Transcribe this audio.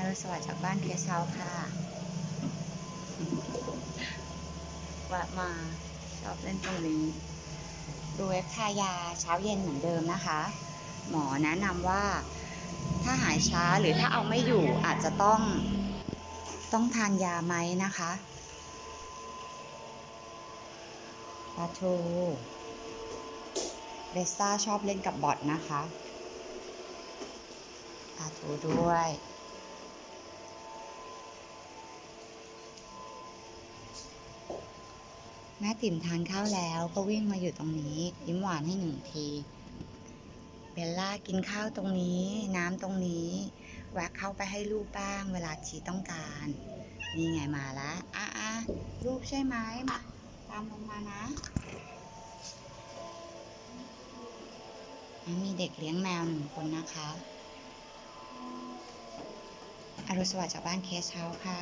อรุณสวัสดิ์จากบ้านเพียเซาค่ะแวะมาชอบเล่นตรงนี้ ดูเว็บทายาเช้าเย็นเหมือนเดิมนะคะ หมอแนะนำว่าถ้าหายช้าหรือถ้าเอาไม่อยู่อาจจะต้องต้องทานยาไหมนะคะปาทูเบสซ่าชอบเล่นกับบอทนะคะปาทูด้วย แม่ติ๋มทานข้าวแล้วก็วิ่งมาอยู่ตรงนี้ยิ้มหวานให้หนึ่งทีเบลล่ากินข้าวตรงนี้ น้ำตรงนี้ แวะเข้าไปให้ลูกบ้าง เวลาชีต้องการ นี่ไงมาแล้วอะอะรูปใช่ไหมมาตามลงมานะมีเด็กเลี้ยงแมวหนึ่งคนนะคะอรุณสวัสดิ์จากบ้านเคสเช้าค่ะ